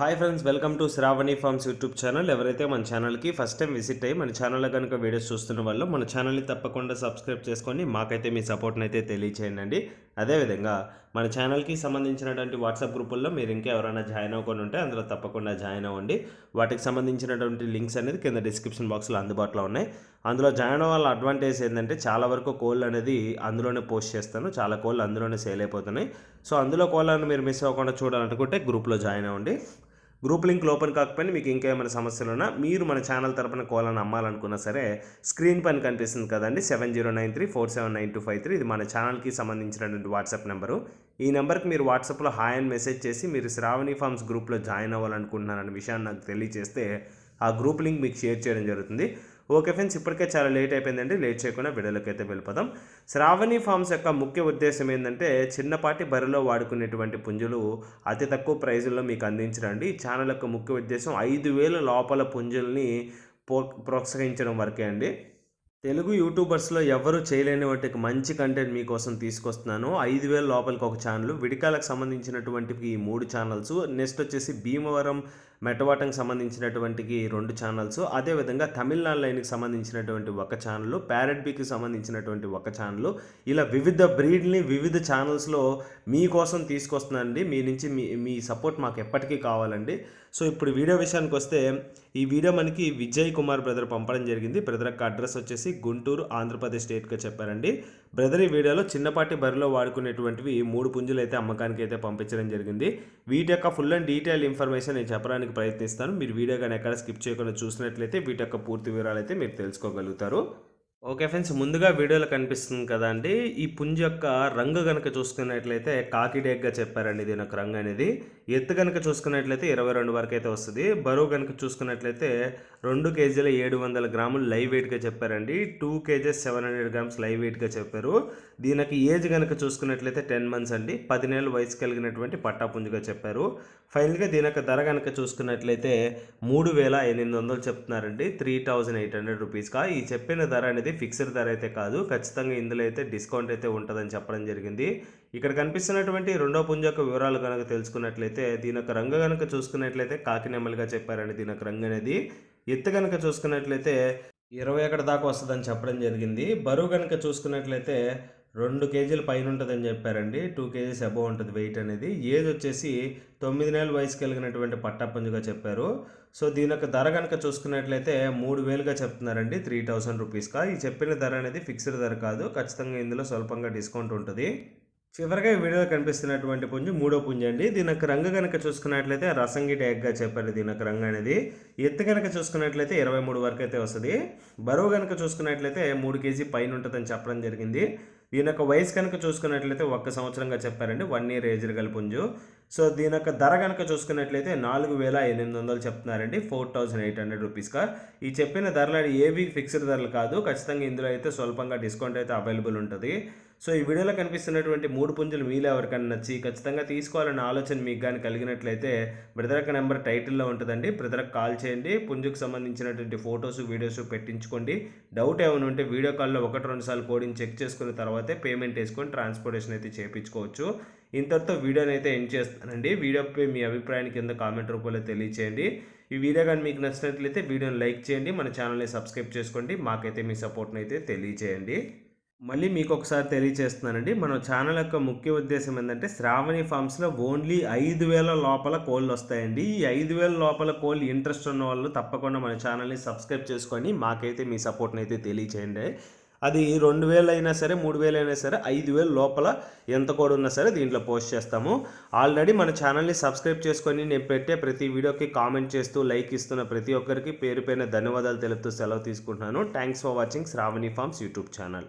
Hi friends welcome to Shravani Farms YouTube channel. ఎవరైతే మన ఛానల్కి ఫస్ట్ టైం విజిట్ అయ్యి మన ఛానల్లో కనుక వీడియోస్ చూస్తున్న వాళ్ళు మన ఛానల్ని తప్పకుండా సబ్స్క్రైబ్ చేసుకొని మాకైతే మీ సపోర్ట్ని అయితే తెలియచేయండి అండి అదేవిధంగా మన ఛానల్కి సంబంధించినటువంటి వాట్సాప్ గ్రూపుల్లో మీరు ఇంకా ఎవరైనా జాయిన్ అవ్వకుండా ఉంటే అందులో తప్పకుండా జాయిన్ అవ్వండి. వాటికి సంబంధించినటువంటి లింక్స్ అనేది కింద డిస్క్రిప్షన్ బాక్స్లో అందుబాటులో ఉన్నాయి. అందులో జాయిన్ అవ్వాల అడ్వాంటేజ్ ఏంటంటే చాలా వరకు కోళ్ళు అనేది అందులోనే పోస్ట్ చేస్తాను. చాలా కోళ్ళు అందులోనే సేల్ అయిపోతున్నాయి. సో అందులో కోళ్ళను మీరు మిస్ అవ్వకుండా చూడాలనుకుంటే గ్రూప్లో జాయిన్ అవ్వండి. గ్రూప్ లింక్ ఓపెన్ కాకపోయినా మీకు ఇంకేమైనా సమస్యలు ఉన్నా మీరు మన ఛానల్ తరపున కోలని అమ్మాలనుకున్నా సరే స్క్రీన్ పైన కనిపిస్తుంది కదండి seven zero nine three four seven nine two five three. ఇది మన ఛానల్కి సంబంధించినటువంటి వాట్సాప్ నెంబరు. ఈ నెంబర్కి మీరు వాట్సాప్లో హాయ్ అని మెసేజ్ చేసి మీరు శ్రావణి ఫార్మ్స్ గ్రూప్లో జాయిన్ అవ్వాలనుకుంటున్నారనే విషయాన్ని నాకు తెలియజేస్తే ఆ గ్రూప్ లింక్ మీకు షేర్ చేయడం జరుగుతుంది. ఓకే ఫ్రెండ్స్ ఇప్పటికే చాలా లేట్ అయిపోయిందండి. లేట్ చేయకుండా వీడియోలోకి వెళ్ళిపోదాం. శ్రావణి ఫార్మ్స్ యొక్క ముఖ్య ఉద్దేశం ఏంటంటే చిన్నపాటి బరిలో వాడుకునేటువంటి పుంజులు అతి తక్కువ ప్రైజుల్లో మీకు అందించడండి ఈ ఛానల్ యొక్క ముఖ్య ఉద్దేశం ఐదు వేల లోపల పుంజుల్ని ప్రో ప్రోత్సహించడం వరకే అండి. తెలుగు యూట్యూబర్స్లో ఎవరు చేయలేని వాటికి మంచి కంటెంట్ మీకోసం తీసుకొస్తున్నాను. ఐదు వేల లోపలికి ఒక ఛానల్. విడికాలకు సంబంధించినటువంటి ఈ మూడు ఛానల్స్. నెక్స్ట్ వచ్చేసి భీమవరం మెటవాటంకి సంబంధించినటువంటి రెండు ఛానల్స్ అదేవిధంగా తమిళనాడు లైన్కి సంబంధించినటువంటి ఒక ఛానల్ ప్యారెట్ బీకి సంబంధించినటువంటి ఒక ఛానల్ ఇలా వివిధ బ్రీడ్ని వివిధ ఛానల్స్లో మీకోసం తీసుకొస్తున్నానండి. మీ నుంచి మీ మీ సపోర్ట్ మాకు ఎప్పటికీ కావాలండి. సో ఇప్పుడు వీడియో విషయానికి వస్తే ఈ వీడియో మనకి విజయ్ కుమార్ బ్రదర్ పంపడం జరిగింది. బ్రదర్ యొక్క అడ్రస్ వచ్చేసి గుంటూరు ఆంధ్రప్రదేశ్ స్టేట్గా చెప్పారండి. బ్రదర్ ఈ వీడియోలో చిన్నపాటి బరిలో వాడుకునేటువంటివి మూడు పుంజులు అయితే అమ్మకానికి అయితే పంపించడం జరిగింది. వీటి యొక్క ఫుల్ అండ్ డీటెయిల్ ఇన్ఫర్మేషన్ నేను చెప్పడానికి ప్రయత్నిస్తాను. మీరు వీడియో కానీ ఎక్కడ స్కిప్ చేయకుండా చూసినట్లయితే వీటి యొక్క పూర్తి వివరాలు అయితే మీరు తెలుసుకోగలుగుతారు. ఓకే ఫ్రెండ్స్ ముందుగా వీడియోలో కనిపిస్తుంది కదా అండి. ఈ పుంజ యొక్క రంగు కనుక చూసుకున్నట్లయితే కాకిడేగ్గా చెప్పారండి దీని యొక్క రంగు అనేది. ఎత్తు కనుక చూసుకున్నట్లయితే ఇరవై రెండు వరకు అయితే వస్తుంది. బరువు కనుక చూసుకున్నట్లయితే రెండు కేజీల ఏడు వందల గ్రాములు లైవ్ వెయిట్గా చెప్పారండి. Two kgs seven hundred grams live వెయిట్గా చెప్పారు. దీనికి ఏజ్ కనుక చూసుకున్నట్లయితే టెన్ మంత్స్ అండి. పది నెలలు వయసు కలిగినటువంటి పట్టా పుంజుగా చెప్పారు. ఫైనల్గా దీని యొక్క ధర కనుక చూసుకున్నట్లయితే మూడు వేల ఎనిమిది వందలు చెప్తున్నారండి. త్రీ థౌజండ్ ఎయిట్ హండ్రెడ్ రూపీస్గా. ఈ చెప్పిన ధర అనేది ఫిక్స్డ్ ధర అయితే కాదు. ఖచ్చితంగా ఇందులో అయితే డిస్కౌంట్ అయితే ఉంటుందని చెప్పడం జరిగింది. ఇక్కడ కనిపిస్తున్నటువంటి రెండో పుంజ యొక్క వివరాలు కనుక తెలుసుకున్నట్లయితే దీని యొక్క రంగు కనుక చూసుకున్నట్లయితే కాకినెమ్మలుగా చెప్పారండి దీని యొక్క రంగు అనేది. ఎత్తు కనుక చూసుకున్నట్లయితే ఇరవై ఒకటి దాకా వస్తుందని చెప్పడం జరిగింది. బరువు కనుక చూసుకున్నట్లయితే రెండు కేజీల పైన ఉంటుందని చెప్పారండి. టూ కేజీస్ అబవ్ ఉంటుంది వెయిట్ అనేది. ఏజ్ వచ్చేసి తొమ్మిది నెలల వయసు కలిగినటువంటి పట్టాపుంజుగా చెప్పారు. సో దీని యొక్క ధర కనుక చూసుకున్నట్లయితే మూడు వేలుగా చెప్తున్నారండి. త్రీ థౌసండ్ రూపీస్గా. ఈ చెప్పిన ధర అనేది ఫిక్స్డ్ ధర కాదు. ఖచ్చితంగా ఇందులో స్వల్పంగా డిస్కౌంట్ ఉంటుంది. చివరిగా ఈ వీడియోలో కనిపిస్తున్నటువంటి పుంజు మూడో పుంజు అండి. దీని యొక్క రంగు కనుక చూసుకున్నట్లయితే రసంగి ట్యాగ్గా చెప్పారు దీని యొక్క రంగు అనేది. ఎత్తు కనుక చూసుకున్నట్లయితే ఇరవై మూడు వరకు అయితే వస్తుంది. బరువు కనుక చూసుకున్నట్లయితే మూడు కేజీ పైన ఉంటుందని చెప్పడం జరిగింది. దీని యొక్క వయసు కనుక చూసుకున్నట్లయితే ఒక్క సంవత్సరంగా చెప్పారండి వన్ ఇయర్ ఏజ్ గల పుంజు. సో దీని యొక్క ధర కనుక చూసుకున్నట్లయితే నాలుగు వేల ఎనిమిది వందలు చెప్తున్నారండి. ఫోర్ థౌజండ్ ఎయిట్ హండ్రెడ్ రూపీస్గా ఈ చెప్పిన ధరలు ఏవి ఫిక్స్డ్ ధరలు కాదు. ఖచ్చితంగా ఇందులో అయితే స్వల్పంగా డిస్కౌంట్ అయితే అవైలబుల్ ఉంటుంది. సో ఈ వీడియోలో కనిపిస్తున్నటువంటి మూడు పుంజులు మీలో ఎవరికైనా నచ్చి ఖచ్చితంగా తీసుకోవాలన్న ఆలోచన మీకు కానీ కలిగినట్లయితే బ్రదరక్ నెంబర్ టైటిల్లో ఉంటుందండి. బ్రదరక్ కాల్ చేయండి. పుంజుకు సంబంధించినటువంటి ఫొటోస్ వీడియోస్ పెట్టించుకోండి. డౌట్ ఏమైనా ఉంటే వీడియో కాల్లో ఒకటి రెండు సార్లు కోడింగ్ చెక్ చేసుకున్న తర్వాతే పేమెంట్ వేసుకొని ట్రాన్స్పోర్టేషన్ అయితే చేయించుకోవచ్చు. ఇంతటితో వీడియోని అయితే ఎండ్ చేస్తానండి. వీడియోపై మీ అభిప్రాయాన్ని కింద కామెంట్ రూపంలో తెలియచేయండి. ఈ వీడియో కానీ మీకు నచ్చినట్లయితే వీడియోని లైక్ చేయండి. మన ఛానల్ని సబ్స్క్రైబ్ చేసుకోండి. మాకైతే మీ సపోర్ట్ని అయితే తెలియచేయండి. మళ్ళీ మీకు ఒకసారి తెలియచేస్తున్నానండి. మన ఛానల్ యొక్క ముఖ్య ఉద్దేశం ఏంటంటే శ్రావణి ఫార్మ్స్లో ఓన్లీ ఐదు వేల లోపల కోళ్ళు వస్తాయండి. ఈ ఐదు వేల లోపల కోళ్ళు ఇంట్రెస్ట్ ఉన్న వాళ్ళు తప్పకుండా మన ఛానల్ని సబ్స్క్రైబ్ చేసుకొని మాకైతే మీ సపోర్ట్ని అయితే తెలియచేయండి. అది రెండు వేలు అయినా సరే మూడు వేలు అయినా సరే ఐదు వేలు లోపల ఎంత కూడా ఉన్నా సరే దీంట్లో పోస్ట్ చేస్తాము. ఆల్రెడీ మన ఛానల్ని సబ్స్క్రైబ్ చేసుకొని నేను పెట్టే ప్రతి వీడియోకి కామెంట్ చేస్తూ లైక్ ఇస్తున్న ప్రతి ఒక్కరికి పేరు పైన ధన్యవాదాలు తెలుపుతూ సెలవు తీసుకుంటున్నాను. Thanks for watching Shravani Farms YouTube channel